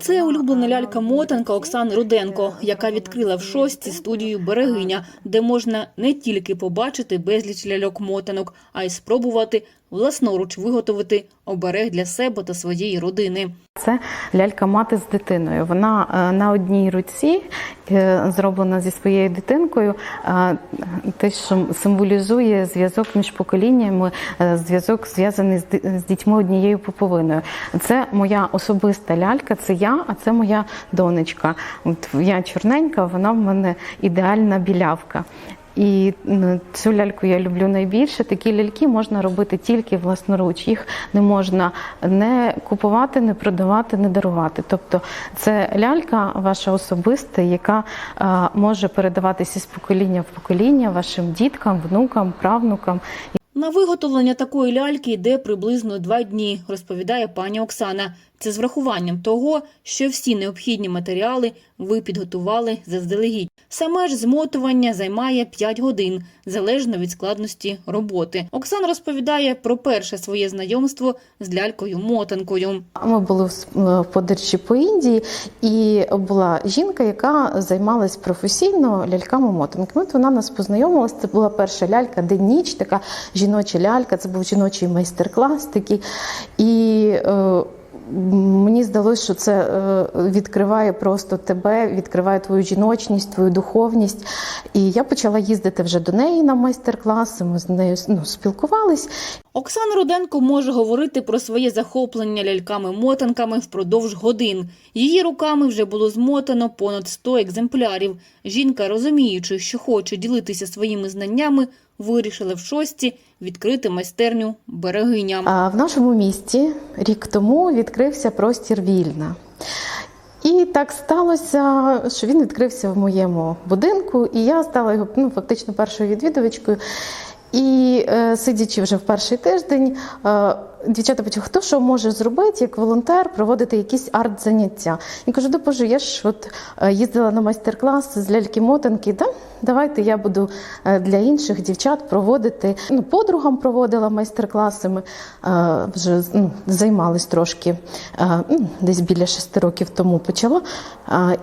Це улюблена лялька мотанка Оксани Руденко, яка відкрила в шості студію Берегиня, де можна не тільки побачити безліч ляльок мотанок, а й спробувати власноруч виготовити оберег для себе та своєї родини. Це лялька мати з дитиною. Вона е, на одній руці е, зроблена зі своєю дитинкою. е, Те, що символізує зв'язок між поколіннями, зв'язок зв'язаний з дітьми однією поповиною. Це моя особиста лялька, це я, а це моя донечка. От я чорненька, вона в мене ідеальна білявка. І цю ляльку я люблю найбільше. Такі ляльки можна робити тільки власноруч. Їх не можна не купувати, не продавати, не дарувати. Тобто це лялька ваша особиста, яка е, може передаватися з покоління в покоління вашим діткам, внукам, правнукам. На виготовлення такої ляльки йде приблизно два дні, розповідає пані Оксана. Це з врахуванням того, що всі необхідні матеріали ви підготували заздалегідь. Саме ж змотування займає 5 годин, залежно від складності роботи. Оксана розповідає про перше своє знайомство з лялькою-мотанкою. Ми були в с- подорожі по Індії, і була жінка, яка займалась професійно ляльками-мотанками. От вона нас познайомилась. Це була перша лялька, день-ніч, така жіноча лялька. Це був жіночий майстер-клас такий. І е, Мені здалося, що це е, відкриває просто тебе, відкриває твою жіночність, твою духовність. І я почала їздити вже до неї на майстер-класи. Ми з нею ну, спілкувались. Оксана Руденко може говорити про своє захоплення ляльками-мотанками впродовж годин. Її руками вже було змотано понад 100 екземплярів. Жінка, розуміючи, що хоче ділитися своїми знаннями, вирішила в шості відкрити майстерню берегиня. А в нашому місті рік тому відкрився простір вільна. І так сталося, що він відкрився в моєму будинку, і я стала його ну, фактично першою відвідувачкою. І е, сидячи вже в перший тиждень, е, дівчата почали, хто що може зробити, як волонтер, проводити якісь арт-заняття. Я кажу, да боже, я ж от е, їздила на майстер-клас з ляльки-мотанки, да? давайте я буду для інших дівчат проводити. Ну, подругам проводила майстер-класи, ми вже ну, займались трошки, ну, десь біля шести років тому почала. Е,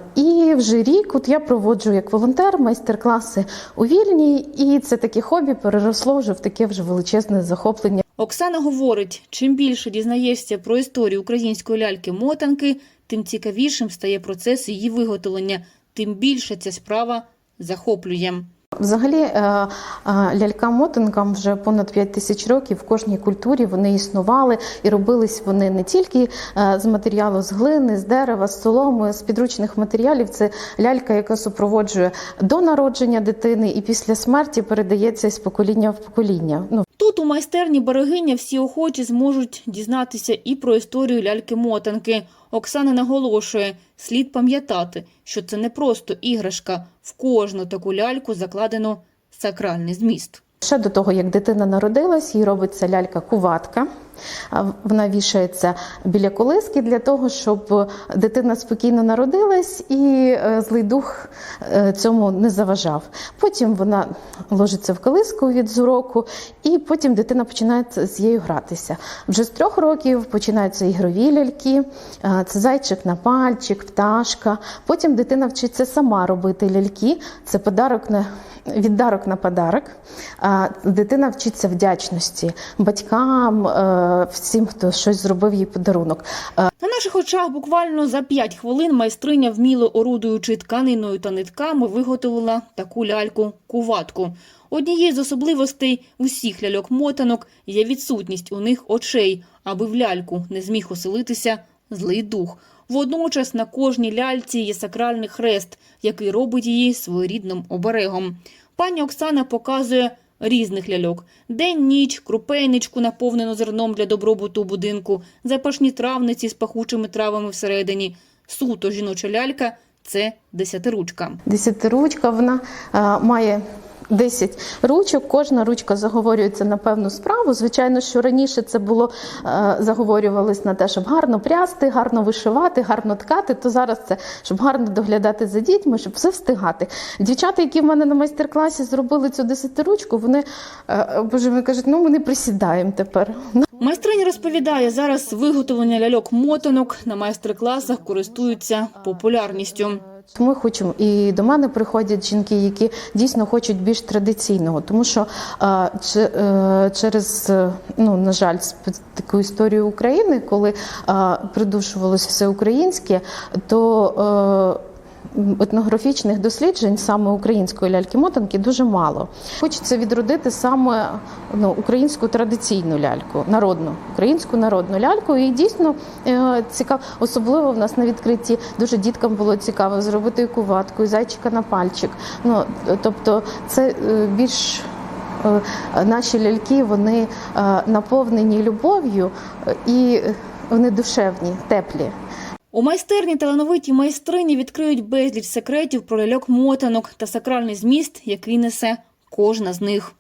Вже рік от я проводжу як волонтер майстер-класи у вільні, і це таке хобі переросло вже в таке вже величезне захоплення. Оксана говорить, чим більше дізнаєшся про історію української ляльки-мотанки, тим цікавішим стає процес її виготовлення, тим більше ця справа захоплює. Взагалі, е, е, лялькам-мотанкам вже понад 5 тисяч років в кожній культурі вони існували і робились вони не тільки е, з матеріалу з глини, з дерева, з соломи, з підручних матеріалів. Це лялька, яка супроводжує до народження дитини і після смерті передається з покоління в покоління. Ну, Тут у майстерні берегиня всі охочі зможуть дізнатися і про історію ляльки-мотанки. Оксана наголошує, слід пам'ятати, що це не просто іграшка. В кожну таку ляльку закладено сакральний зміст. Ще до того, як дитина народилась, їй робиться лялька-куватка. Вона вішається біля колиски для того, щоб дитина спокійно народилась і е, злий дух е, цьому не заважав. Потім вона ложиться в колиску від зуроку, і потім дитина починає з нею гратися. Вже з трьох років починаються ігрові ляльки, е, це зайчик на пальчик, пташка. Потім дитина вчиться сама робити ляльки. Це подарок на віддарок на подарок. Дитина вчиться вдячності батькам, е, всім, хто щось зробив їй подарунок. Е, На наших очах буквально за 5 хвилин майстриня, вміло орудуючи тканиною та нитками, виготовила таку ляльку-куватку. Однією з особливостей усіх ляльок-мотанок є відсутність у них очей, аби в ляльку не зміг оселитися злий дух. Водночас на кожній ляльці є сакральний хрест, який робить її своєрідним оберегом. Пані Оксана показує різних ляльок: день-ніч, крупейничку, наповнену зерном для добробуту будинку, запашні травниці з пахучими травами всередині. Суто жіноча лялька це десятиручка. Десятиручка вона а, має 10 ручок. Кожна ручка заговорюється на певну справу. Звичайно, що раніше це було е, заговорювалось на те, щоб гарно прясти, гарно вишивати, гарно ткати. То зараз це щоб гарно доглядати за дітьми, щоб все встигати. Дівчата, які в мене на майстер-класі зробили цю десятиручку, вони е, боже мій кажуть, ну ми не присідаємо тепер. Майстриня розповідає, зараз виготовлення ляльок-мотанок на майстер-класах користуються популярністю. Ми хочемо і до мене приходять жінки, які дійсно хочуть більш традиційного, тому що е, че- через е, ну на жаль, таку історію України, коли придушувалось все українське, то е, Етнографічних досліджень саме української ляльки-мотанки дуже мало. Хочеться відродити саме ну, українську традиційну ляльку, народну українську народну ляльку. І дійсно е, цікаво, особливо в нас на відкритті дуже діткам було цікаво зробити і куватку, і зайчика на пальчик. Ну тобто, це е, більш е, наші ляльки вони наповнені любов'ю і вони душевні, теплі. У майстерні талановиті майстрині відкриють безліч секретів про ляльок-мотанок та сакральний зміст, який несе кожна з них.